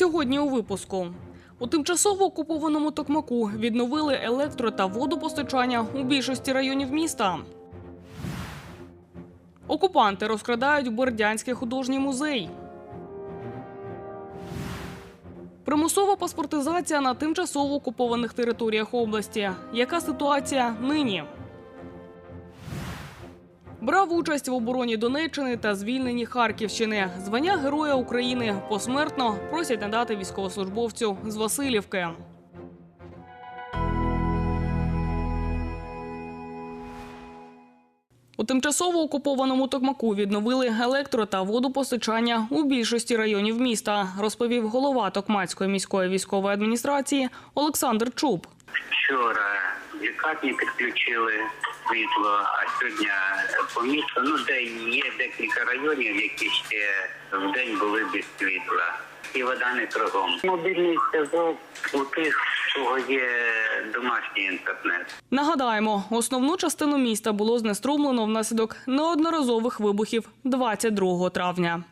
Сьогодні у випуску. У тимчасово окупованому Токмаку відновили електро та водопостачання у більшості районів міста. Окупанти розкрадають Бердянський художній музей. Примусова паспортизація на тимчасово окупованих територіях області. Яка ситуація нині? Брав участь в обороні Донеччини та звільненні Харківщини. Звання Героя України посмертно просять надати військовослужбовцю з Васильівки. У тимчасово окупованому Токмаку відновили електро та водопостачання у більшості районів міста, розповів голова Токмацької міської військової адміністрації Олександр Чуб. Вчора лікарні підключили світло, а сьогодні по місту, ну де є декілька районів, які ще в день були без світла. І вода не кругом. Мобільний зв'язок у тих, кого є домашній інтернет. Нагадаємо, основну частину міста було знеструмлено внаслідок неодноразових вибухів 22 травня.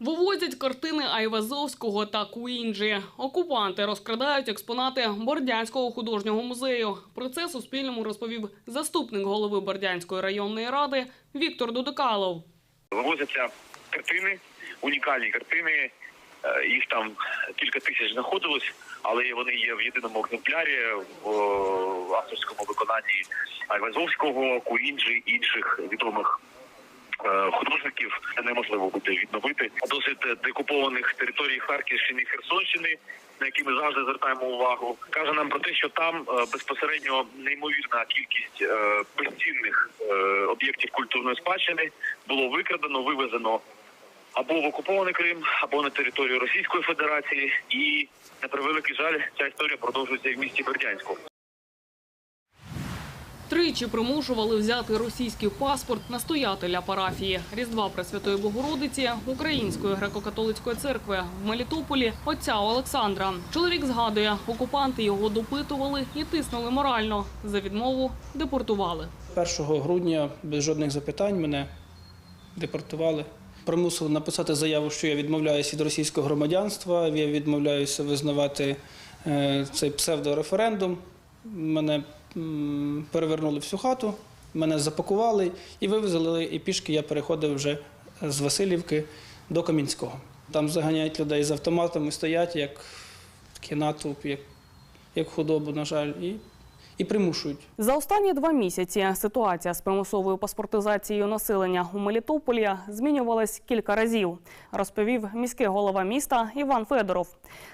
Вивозять картини Айвазовського та Куінджі. Окупанти розкрадають експонати Бордянського художнього музею. Про це Суспільному розповів заступник голови Бордянської районної ради Віктор Дудокалов. Вивозяться картини, унікальні картини. Е, Їх там кілька тисяч знаходилось, але вони є в єдиному екземплярі в е, авторському виконанні Айвазовського, Куінджі інших відомих художників. Неможливо буде відновити. Досить декупованих територій Харківщини і Херсонщини, на які ми завжди звертаємо увагу, каже нам про те, що там е, безпосередньо неймовірна кількість е, безцінних е, об'єктів культурної спадщини було викрадено, вивезено або в окупований Крим, або на територію Російської Федерації. І на превеликий жаль, ця історія продовжується і в місті Бердянську. Тричі примушували взяти російський паспорт настоятеля парафії Різдва Пресвятої Богородиці Української греко-католицької церкви в Мелітополі отця Олександра. Чоловік згадує, окупанти його допитували і тиснули морально. За відмову депортували. 1 грудня без жодних запитань мене депортували. Примусили написати заяву, що я відмовляюся від російського громадянства, я відмовляюся визнавати е, цей псевдореферендум. Мене перевернули всю хату, мене запакували і вивезли, і пішки я переходив вже з Васильівки до Камінського. Там заганяють людей з автоматами, стоять як такий натовп, як, як худобу, на жаль, і, і примушують. За останні два місяці ситуація з примусовою паспортизацією населення у Мелітополі змінювалась кілька разів, розповів міський голова міста Іван Федоров.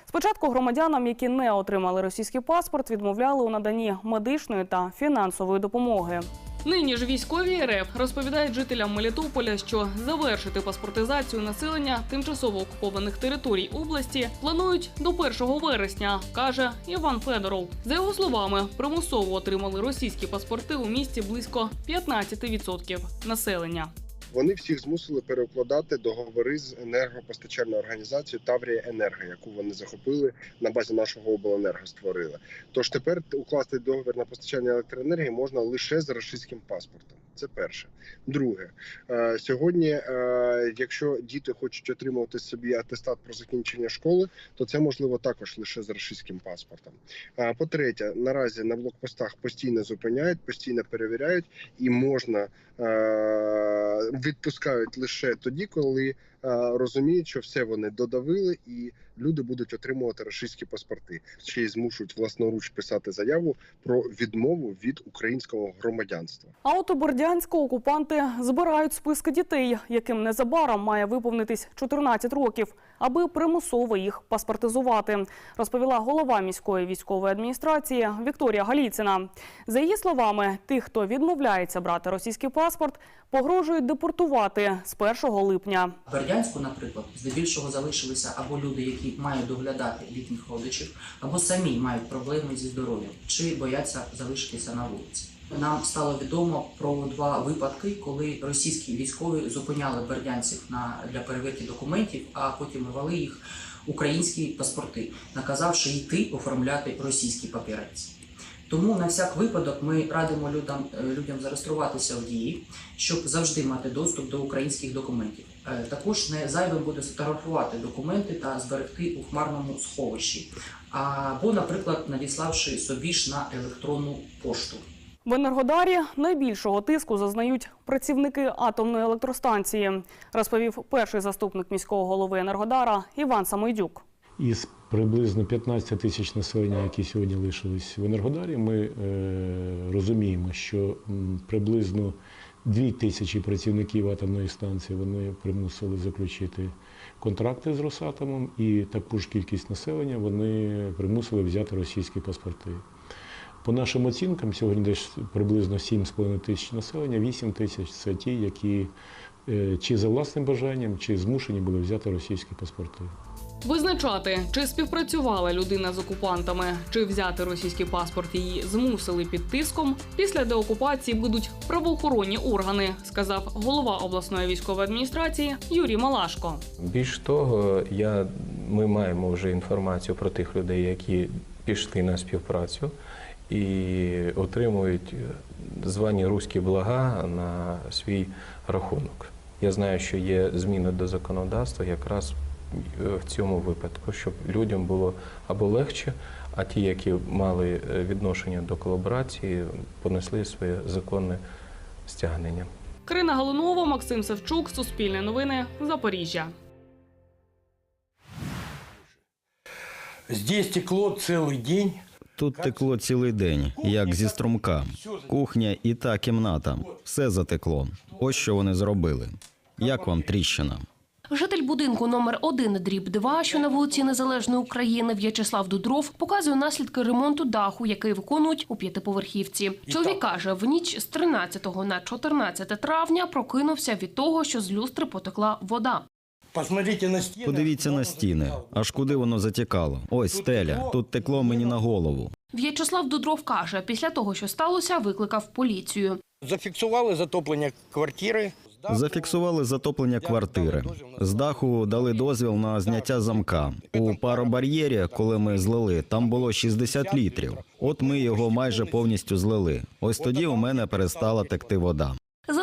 Спочатку громадянам, які не отримали російський паспорт, відмовляли у наданні медичної та фінансової допомоги. Нині ж військові РФ розповідають жителям Мелітополя, що завершити паспортизацію населення тимчасово окупованих територій області планують до 1 вересня, каже Іван Федоров. За його словами, примусово отримали російські паспорти у місті близько 15% населення. Вони всіх змусили переукладати договори з енергопостачальною організацією Таврія Енерго, яку вони захопили на базі нашого обленерго створили. Тож тепер укласти договір на постачання електроенергії можна лише з російським паспортом. Це перше. Друге, е, сьогодні, е, якщо діти хочуть отримувати собі атестат про закінчення школи, то це можливо також лише з російським паспортом. Е, По-третє, наразі на блокпостах постійно зупиняють, постійно перевіряють, і можна відпускають лише тоді, коли е, розуміють, що все вони додавили, і люди будуть отримувати російські паспорти. Ще й змушують власноруч писати заяву про відмову від українського громадянства. А от у Бордянську окупанти збирають списки дітей, яким незабаром має виповнитись 14 років, аби примусово їх паспортизувати, розповіла голова міської військової адміністрації Вікторія Галіцина. За її словами, тих, хто відмовляється брати російський паспорт, погрожують депортувати з 1 липня. Бердянську, наприклад, здебільшого залишилися або люди, які мають доглядати літніх родичів, або самі мають проблеми зі здоров'ям чи бояться залишитися на вулиці. Нам стало відомо про два випадки, коли російські військові зупиняли бердянців на для перевірки документів, а потім вивели їх українські паспорти, наказавши йти оформляти російські папірець. Тому на всяк випадок ми радимо людям, е, людям зареєструватися в дії, щоб завжди мати доступ до українських документів. Е, Також не зайвим буде сфотографувати документи та зберегти у хмарному сховищі, або, наприклад, надіславши собі ж на електронну пошту. В Енергодарі найбільшого тиску зазнають працівники атомної електростанції, розповів перший заступник міського голови Енергодара Іван Самойдюк. Із приблизно 15 тисяч населення, які сьогодні лишились в Енергодарі, ми е, розуміємо, що приблизно 2 тисячі працівників атомної станції вони примусили заключити контракти з Росатомом, і таку ж кількість населення вони примусили взяти російські паспорти. По нашим оцінкам, сьогодні десь приблизно 7,5 тисяч населення, 8 тисяч це ті, які е, чи за власним бажанням, чи змушені були взяти російські паспорти. Визначати, чи співпрацювала людина з окупантами, чи взяти російський паспорт її змусили під тиском. Після деокупації будуть правоохоронні органи, сказав голова обласної військової адміністрації Юрій Малашко. Більш того, я, ми маємо вже інформацію про тих людей, які пішли на співпрацю і отримують звані руські блага на свій рахунок. Я знаю, що є зміни до законодавства якраз е, в цьому випадку, щоб людям було або легше, а ті, які мали е, відношення до колаборації, понесли своє законне стягнення. Крина Галунова, Максим Савчук, Суспільне новини, Запоріжжя. Здесь текло целый день. Тут текло цілий день, як зі струмка. Кухня і та кімната. Все затекло. Ось що вони зробили. Як вам тріщина? Житель будинку номер 1 дріб 2, що на вулиці Незалежної України, В'ячеслав Дудров, показує наслідки ремонту даху, який виконують у п'ятиповерхівці. Чоловік каже, в ніч з 13 на 14 травня прокинувся від того, що з люстри потекла вода. Посмотрите на стены. Подивіться на стіни. Аж куди воно затікало? Ось стеля. Тут текло мені на голову. В'ячеслав Дудров каже, після того, що сталося, викликав поліцію. Зафіксували затоплення квартири. Зафіксували затоплення квартири. З даху дали дозвіл на зняття замка. У паробар'єрі, коли ми злили, там було 60 літрів. От ми його майже повністю злили. Ось тоді у мене перестала текти вода.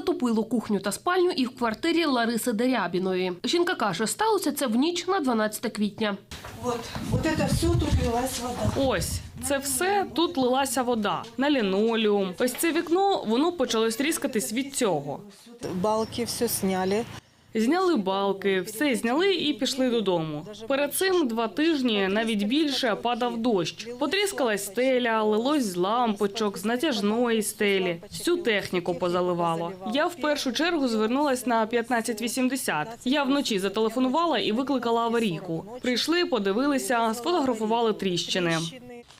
Затопило кухню та спальню і в квартирі Лариси Дерябіної. Жінка каже, сталося це в ніч на 12 квітня. От, от це все тут лилась вода. Ось це все тут лилася вода на лінолеум. Ось це вікно воно почало стріскатись від цього. Балки все сняли. Зняли балки, все зняли і пішли додому. Перед цим два тижні, навіть більше, падав дощ. Потріскалась стеля, лилось з лампочок, з натяжної стелі. Всю техніку позаливало. Я в першу чергу звернулась на 1580. Я вночі зателефонувала і викликала аварійку. Прийшли, подивилися, сфотографували тріщини.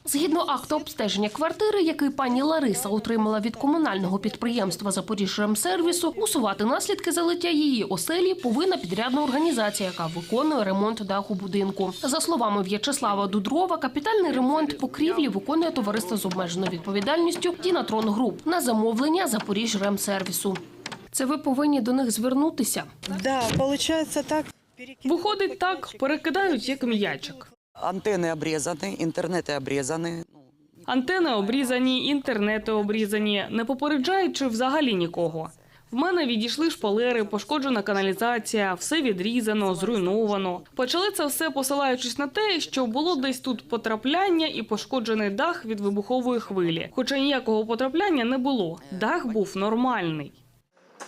Згідно акту обстеження квартири, який пані Лариса отримала від комунального підприємства «Запоріжремсервісу», усувати наслідки залиття її оселі повинна підрядна організація, яка виконує ремонт даху будинку. За словами В'ячеслава Дудрова, капітальний ремонт покрівлі виконує товариство з обмеженою відповідальністю «Дінатрон Груп» на замовлення «Запоріжремсервісу». Це ви повинні до них звернутися. Да, так. Виходить так, перекидають як м'ячик. Антенни обрізані, інтернети обрізані. Антени обрізані, інтернети обрізані, не попереджаючи взагалі нікого. В мене відійшли шпалери, пошкоджена каналізація, все відрізано, зруйновано. Почали це все посилаючись на те, що було десь тут потрапляння і пошкоджений дах від вибухової хвилі. Хоча ніякого потрапляння не було. Дах був нормальний.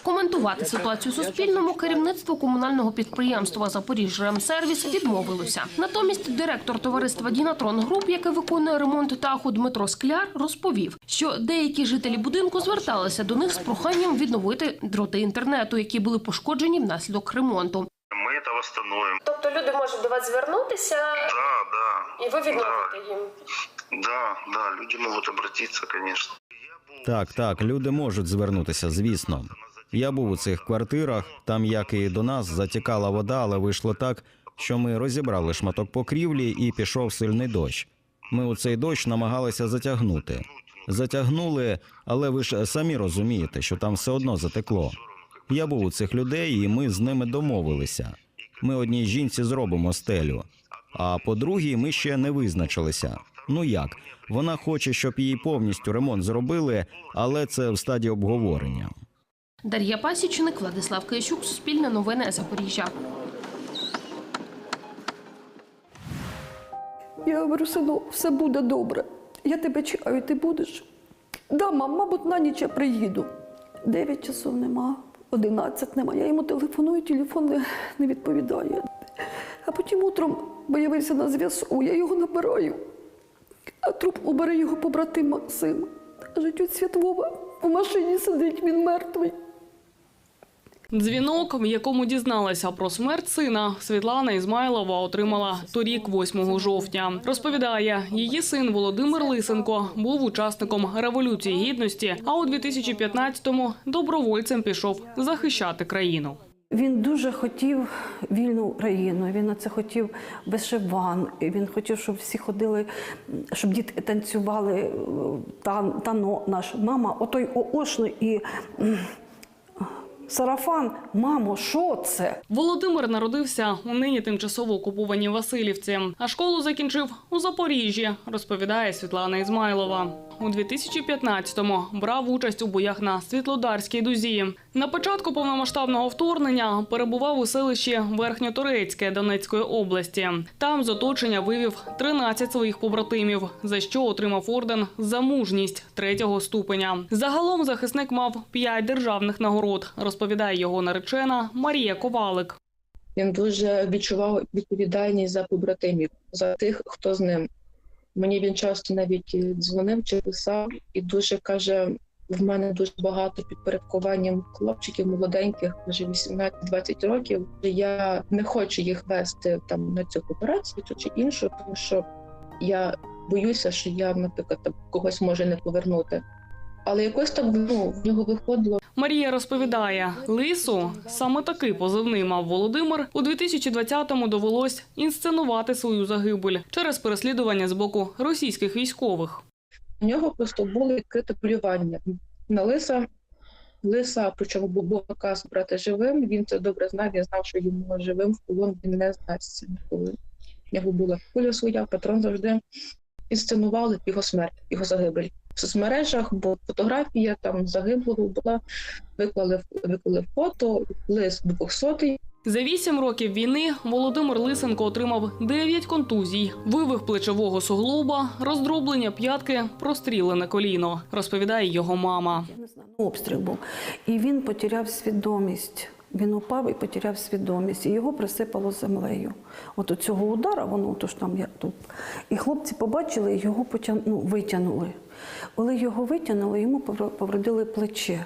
Коментувати ситуацію Суспільному керівництво комунального підприємства «Запоріжремсервіс» відмовилося. Натомість директор товариства «Дінатрон Груп», яке виконує ремонт даху Дмитро Скляр, розповів, що деякі жителі будинку зверталися до них з проханням відновити дроти інтернету, які були пошкоджені внаслідок ремонту. Ми це встановимо. Тобто люди можуть до вас звернутися, Да, да. і ви відновите їм. Да, да, люди можуть обратитися, звісно. Так, так, люди можуть звернутися, звісно. Я був у цих квартирах, там, як і до нас, затікала вода, але вийшло так, що ми розібрали шматок покрівлі і пішов сильний дощ. Ми у цей дощ намагалися затягнути. Затягнули, але ви ж самі розумієте, що там все одно затекло. Я був у цих людей, і ми з ними домовилися. Ми одній жінці зробимо стелю, а по другій ми ще не визначилися. Ну як? Вона хоче, щоб їй повністю ремонт зробили, але це в стадії обговорення. Дар'я Пасічник, Владислав Киящук, Суспільне новини Запоріжжя. Я говорю, сину, все буде добре. Я тебе чекаю, ти будеш. Да, мам, мабуть, на ніч я приїду. Дев'ять часов нема, одинадцять нема. Я йому телефоную, телефон не, не відповідає. А потім утром виявився на зв'язку, я його набираю. А трубку бере його побратим Максим. Каже, тють Світлова, в машині сидить, він мертвий. Дзвінок, в якому дізналася про смерть сина, Світлана Ізмайлова отримала торік, 8 жовтня. Розповідає, її син Володимир Лисенко був учасником революції гідності, а у 2015-му добровольцем пішов захищати країну. Він дуже хотів вільну Україну. Він на це хотів вишиван. Він хотів, щоб всі ходили, щоб діти танцювали тано наш. Мама, отой оошний і сарафан. Мамо, що це? Володимир народився у нині тимчасово окупованій Васильівці, а школу закінчив у Запоріжжі, розповідає Світлана Ізмайлова. У 2015-му брав участь у боях на Світлодарській дузі. На початку повномасштабного вторгнення перебував у селищі Верхньоторецьке Донецької області. Там з оточення вивів 13 своїх побратимів, за що отримав орден за мужність третього ступеня. Загалом захисник мав 5 державних нагород, розповідає його наречена Марія Ковалик. Він дуже відчував відповідальність за побратимів, за тих, хто з ним. Мені він часто навіть дзвонив чи писав, і дуже каже: в мене дуже багато підпорядкуванням хлопчиків молоденьких, вже 18-20 років. Я не хочу їх вести там на цю операцію чи іншу, тому що я боюся, що я, наприклад, когось може не повернути. Але якось так ну, в нього виходило. Марія розповідає, лису саме такий позивний мав Володимир. У 2020-му довелось інсценувати свою загибель через переслідування з боку російських військових. У нього просто було відкрите полювання на лиса. Лиса, причому був наказ брати живим. Він це добре знав. Він знав, що йому живим в полон він не здасться ніколи. В нього була куля своя, патрон завжди інсценували його смерть, його загибель. В соцмережах, бо фотографія там загиблого була, виклали, виклали фото, лист 200 За вісім років війни Володимир Лисенко отримав 9 контузій, вивих плечового суглоба, роздроблення п'ятки, прострілене коліно, розповідає його мама. Я не знаю, ну, обстріл був. І він потеряв свідомість. Він упав і потеряв свідомість, і його присипало землею. От у цього удара, воно то ж там я тут. І хлопці побачили, його потяг... ну, витягнули. Коли його витягнули, йому повр- повредили плече.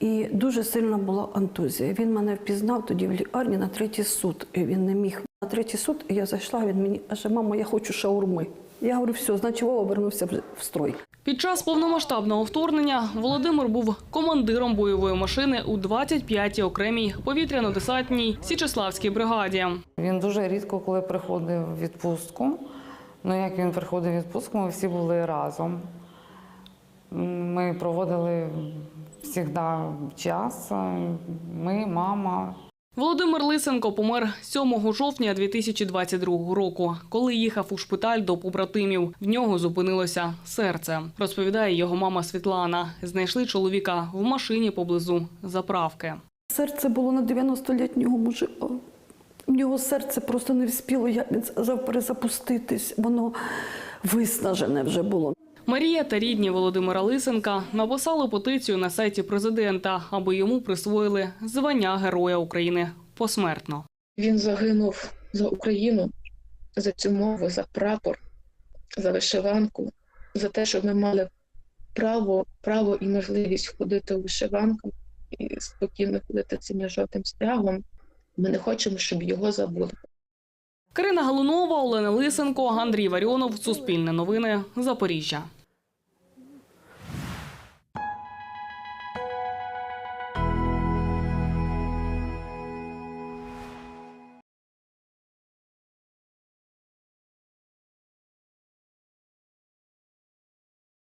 І дуже сильна була антузія. Він мене впізнав тоді в лікарні на третій суд. І він не міг. На третій суд я зайшла, він мені каже, мамо, я хочу шаурми. Я говорю, все, значить Вова вернувся в строй. Під час повномасштабного вторгнення Володимир був командиром бойової машини у 25-й окремій повітряно-десантній Січеславській бригаді. Він дуже рідко, коли приходив в відпустку. Ну, як він приходив в відпустку, ми всі були разом. Ми проводили завжди час. Ми, мама, Володимир Лисенко помер 7 жовтня 2022 року, коли їхав у шпиталь до побратимів. В нього зупинилося серце. Розповідає його мама Світлана. Знайшли чоловіка в машині поблизу заправки. Серце було на 90-літнього мужика. В нього серце просто не вспіло, як він сказав, перезапуститись. Воно виснажене вже було. Марія та рідні Володимира Лисенка написали петицію на сайті президента, аби йому присвоїли звання Героя України посмертно. Він загинув за Україну, за цю мову, за прапор, за вишиванку, за те, щоб ми мали право, право і можливість ходити у вишиванках і спокійно ходити цим жовтим стягом. Ми не хочемо, щоб його забули. Карина Галунова, Олена Лисенко, Андрій Варіонов. Суспільне новини. Запоріжжя.